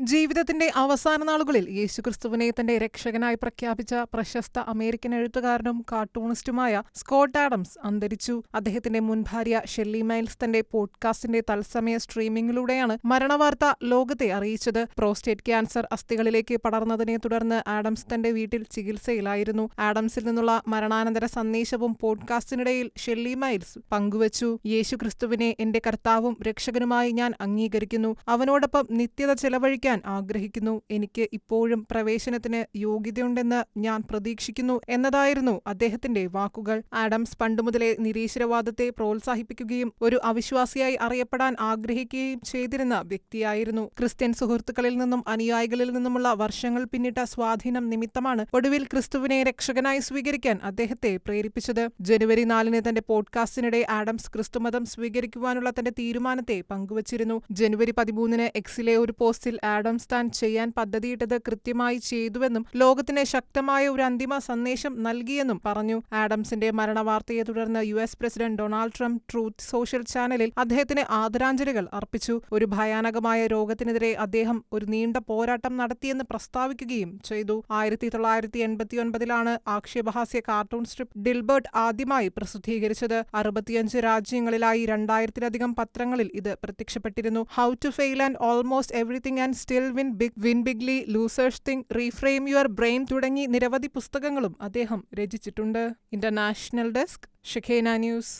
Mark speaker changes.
Speaker 1: ജീവിതത്തിന്റെ അവസാന നാളുകളിൽ യേശുക്രിസ്തുവിനെ തന്റെ രക്ഷകനായി പ്രഖ്യാപിച്ച പ്രശസ്ത അമേരിക്കൻ എഴുത്തുകാരനും കാർട്ടൂണിസ്റ്റുമായ സ്കോട്ട് ആഡംസ് അന്തരിച്ചു. അദ്ദേഹത്തിന്റെ മുൻ ഭാര്യ ഷെല്ലി മൈൽസ് തന്റെ പോഡ്കാസ്റ്റിന്റെ തത്സമയ സ്ട്രീമിംഗിലൂടെയാണ് മരണവാർത്ത ലോകത്തെ അറിയിച്ചത്. പ്രോസ്റ്റേറ്റ് ക്യാൻസർ അസ്ഥികളിലേക്ക് പടർന്നതിനെ തുടർന്ന് ആഡംസ് തന്റെ വീട്ടിൽ ചികിത്സയിലായിരുന്നു. ആഡംസിൽ നിന്നുള്ള മരണാനന്തര സന്ദേശവും പോഡ്കാസ്റ്റിനിടയിൽ ഷെല്ലി മൈൽസ് പങ്കുവച്ചു. യേശുക്രിസ്തുവിനെ എന്റെ കർത്താവും രക്ഷകനുമായി ഞാൻ അംഗീകരിക്കുന്നു. അവനോടൊപ്പം നിത്യത ചെലവഴിക്കാൻ ആഗ്രഹിക്കുന്നു. എനിക്ക് ഇപ്പോഴും പ്രവേശനത്തിന് യോഗ്യതയുണ്ടെന്ന് ഞാൻ പ്രതീക്ഷിക്കുന്നു എന്നതായിരുന്നു അദ്ദേഹത്തിന്റെ വാക്കുകൾ. ആഡംസ് പണ്ടുമുതലേ നിരീശ്വരവാദത്തെ പ്രോത്സാഹിപ്പിക്കുകയും ഒരു അവിശ്വാസിയായി അറിയപ്പെടാൻ ആഗ്രഹിക്കുകയും ചെയ്തിരുന്ന വ്യക്തിയായിരുന്നു. ക്രിസ്ത്യൻ സുഹൃത്തുക്കളിൽ നിന്നും അനുയായികളിൽ നിന്നുമുള്ള വർഷങ്ങൾ പിന്നിട്ട സ്വാധീനം നിമിത്തമാണ് ഒടുവിൽ ക്രിസ്തുവിനെ രക്ഷകനായി സ്വീകരിക്കാൻ അദ്ദേഹത്തെ പ്രേരിപ്പിച്ചത്. ജനുവരി നാലിന് തന്റെ പോഡ്കാസ്റ്റിനിടെ ആഡംസ് ക്രിസ്തുമതം സ്വീകരിക്കുവാനുള്ള തന്റെ തീരുമാനത്തെ പങ്കുവച്ചിരുന്നു. ജനുവരി പതിമൂന്നിന് എക്സിലെ ഒരു പോസ്റ്റിൽ ആഡംസ് താൻ ചെയ്യാൻ പദ്ധതിയിട്ടത് കൃത്യമായി ചെയ്തുവെന്നും ലോകത്തിന് ശക്തമായ ഒരു അന്തിമ സന്ദേശം നൽകിയെന്നും പറഞ്ഞു. ആഡംസിന്റെ മരണവാർത്തയെ തുടർന്ന് U S president Donald Trump Truth Social ചാനലിൽ അദ്ദേഹത്തിന് ആദരാഞ്ജലികൾ അർപ്പിച്ചു. ഒരു ഭയാനകമായ രോഗത്തിനെതിരെ അദ്ദേഹം ഒരു നീണ്ട പോരാട്ടം നടത്തിയെന്ന് പ്രസ്താവിക്കുകയും ചെയ്തു. ആയിരത്തി തൊള്ളായിരത്തി എൺപത്തിയൊൻപതിലാണ് ആക്ഷേപഹാസ്യ കാർട്ടൂൺ സ്ട്രിപ്പ് ഡിൽബർട്ട് ആദ്യമായി പ്രസിദ്ധീകരിച്ചത്. അറുപത്തിയഞ്ച് രാജ്യങ്ങളിലായി രണ്ടായിരത്തിലധികം പത്രങ്ങളിൽ ഇത് പ്രത്യക്ഷപ്പെട്ടിരുന്നു. How to fail and almost everything and still win big win bigly losers think reframe your brain തുടങ്ങി നിരവധി പുസ്തകങ്ങളും അദ്ദേഹം രചിച്ചിട്ടുണ്ട്. International desk ഷിഖേന news